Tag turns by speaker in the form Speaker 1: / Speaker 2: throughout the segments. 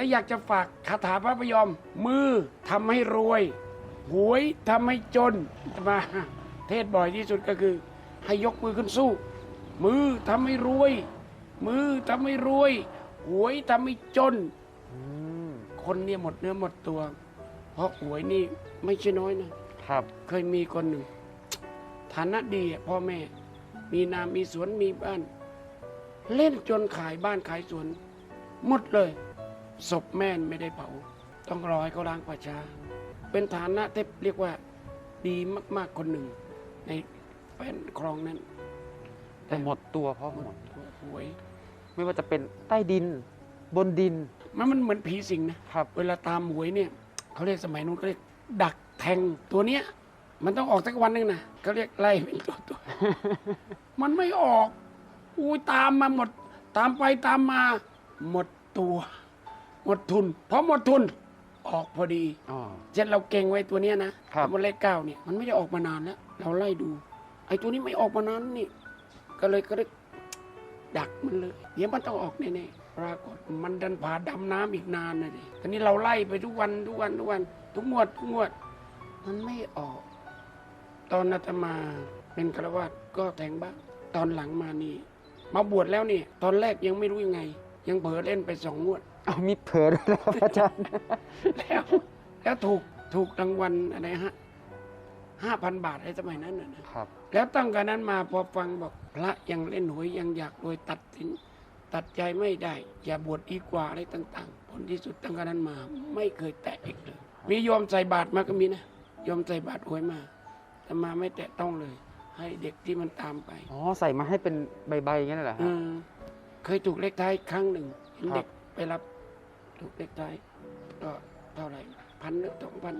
Speaker 1: แต่อยากจะฝากคาถาพระพยอม มือทำให้รวย หวยทำให้จนมาเทศบ่อยที่สุดก็คือ ให้ยกมือขึ้นสู้ มือทำให้รวย มือทำให้รวย หวยทำให้จน
Speaker 2: อืม
Speaker 1: คนเนี่ยหมดเนื้อหมดตัว เพราะหวยนี่ไม่ใช่น้อยนะ
Speaker 2: ครับ
Speaker 1: เคยมีคนหนึ่ง ฐานะดีอะพ่อแม่ มีนามีสวนมีบ้าน เล่นจนขายบ้านขายสวน หมดเลย ศพแม่ไม่ได้เผา ต้องรอให้เขาล้างป่าช้า เป็นฐานะที่เรียกว่าดีมาก ๆ คนหนึ่ง ในแฟนคลองนั้น
Speaker 2: แต่หมดตัวเพราะหมด
Speaker 1: หวย
Speaker 2: ไม่ว่าจะเป็นใต้ดินบนดิน
Speaker 1: มันมันเหมือนผีสิงนะ
Speaker 2: ครับ
Speaker 1: เวลาตามหวยเนี่ยเขาเรียกสมัยนู้นเขาเรียกดักแทงตัวเนี้ย มันต้องออกสักวันหนึ่งนะเขาเรียกไล่เป็นตัวตัว มันไม่ออก อุ้ยตามมาหมด ตามไปตามมา หมดตัว หมดทุนเพราะหมดทุนออกพอดี
Speaker 2: อ๋อ
Speaker 1: เช่นเราเก่งไว้ตัวเนี้ยนะครับ มันเลขเก้าเนี่ยมันไม่ได้ออกมานานแล้ว เราไล่ดู ไอ้ตัวนี้ไม่ออกมานานนี่ ก็เลยก็เลยดักมันเลยเดี๋ยวมันต้องออกแน่ๆปรากฏมันดันผ่าดำน้ำอีกนานนะดิตอนนี้เราไล่ไปทุกวันทุกวันทุกวัน ทุกงวดทุกงวด มันไม่ออก ตอนอาตมาเป็นฆราวาสถ์ก็แทงบ้างตอนหลังมานี่ มาบวชแล้วนี่ ตอนแรกยังไม่รู้ยังไง ยังเผลอเล่นไปสองงวด
Speaker 2: เอามีเผลอด้วยนะครับอาจารย์
Speaker 1: แล้วแล้วถูกถูกรางวัลอะไรฮะห้าพันบาทในสมัยนั้นน่ะนะครับ แล้วตั้งแต่นั้นมาพอฟังบอกพระยังเล่นหวยยังอยากรวยตัดสิน ตัดใจไม่ได้ อย่าบวชดีกว่าอะไรต่าง ๆ ผลที่สุดตั้งแต่นั้นมา ไม่เคยแตะอีกเลย มีโยมใส่บาตรมาก็มีนะโยมใส่บาตรหวยมา แต่มาไม่แตะต้องเลย ให้เด็กที่มันตามไป
Speaker 2: อ๋อ ใส่มาให้เป็นใบๆอย่างนั้นเหรอ
Speaker 1: อื
Speaker 2: ฮะ
Speaker 1: มเคยถูกเลขท้ายครั้งหนึ่งเห็น
Speaker 2: ครับ
Speaker 1: เด็กไป รับถูกเลขท้ายก็เท่าไหร่พันหรือสองพัน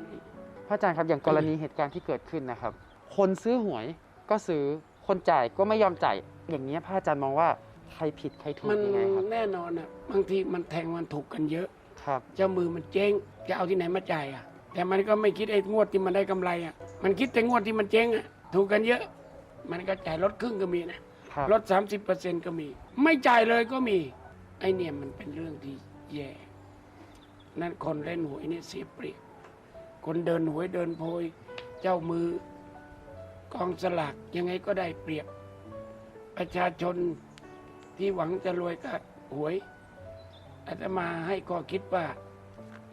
Speaker 2: พระอาจารย์ครับอย่างกรณีเหตุการณ์ที่เกิดขึ้นนะครับ คนซื้อหวยก็ซื้อคนจ่ายก็ไม่ยอมจ่ายอย่างนี้ยพระอาจารย์มองว่าใครผิดใครถูก
Speaker 1: มัน
Speaker 2: ยังไงครับ
Speaker 1: แน่นอนอะบางทีมันแทงมันถูกกันเยอะ
Speaker 2: ครับ
Speaker 1: เจ้ามือมันเจ๊งจะเอาที่ไหนมาจ่ายอะ แต่มันก็ไม่คิดไอ้งวดที่มันได้กำไรอะ มันคิดแต่งวดที่มันเจ๊งอะ ถูกกันเยอะ มันก็จ่ายลดครึ่งก็มีนะ
Speaker 2: ครับ
Speaker 1: ลดสามสิบเปอร์เซ็นก็มี ไม่จ่ายเลยก็มี ไอเนี่ยมันเป็นเรื่องที่แย่ นั่นคนเล่นหวยเนี่ยเสียเปรียบ คนเดินหวยเดินโพย เจ้ามือกองสลากยังไงก็ได้เปรียบ ประชาชนที่หวังจะรวยกับหวยอาตมาให้ข้อคิดว่า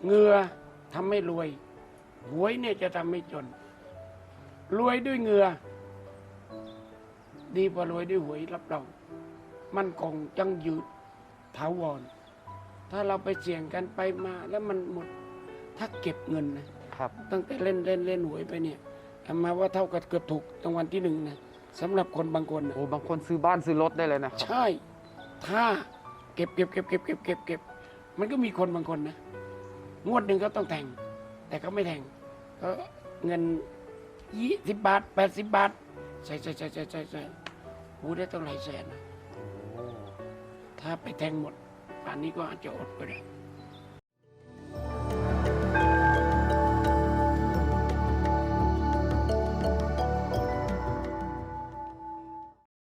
Speaker 1: เงือทำให้รวย หวยเนี่ยจะทำให้จน รวยด้วยเงือ ดีกว่ารวยด้วยหวยรับรองมันคงจังยืด ถาวร ถ้าเราไปเสี่ยงกันไปมาแล้วมันหมด ถ้าเก็บเงินนะ
Speaker 2: ครับ
Speaker 1: ตั้งแต่เล่นเล่นเล่นหวยไปเนี่ยอามาว่าเท่ากับเกือบถูกรางวัลที่หนึ่งนะสำหรับคนบางคนนะ
Speaker 2: โอ้บางคนซื้อบ้านซื้อรถได้เลยนะครับ
Speaker 1: ใช่ ถ้าเก็บเก็บเก็บเก็บเก็บเก็บเก็บมันก็มีคนบางคนนะ งวดหนึ่งก็ต้องแทงแต่เขาไม่แทงก็เงินยี่สิบบาทแปดสิบบาทใส่ใส่ใส่ใส่ใส่ใส่หูได้ต้องหลายแสนนะ
Speaker 2: โอ้
Speaker 1: ถ้าไปแทงหมดป่านนี้ก็อาจจะอดไปเลย
Speaker 2: ค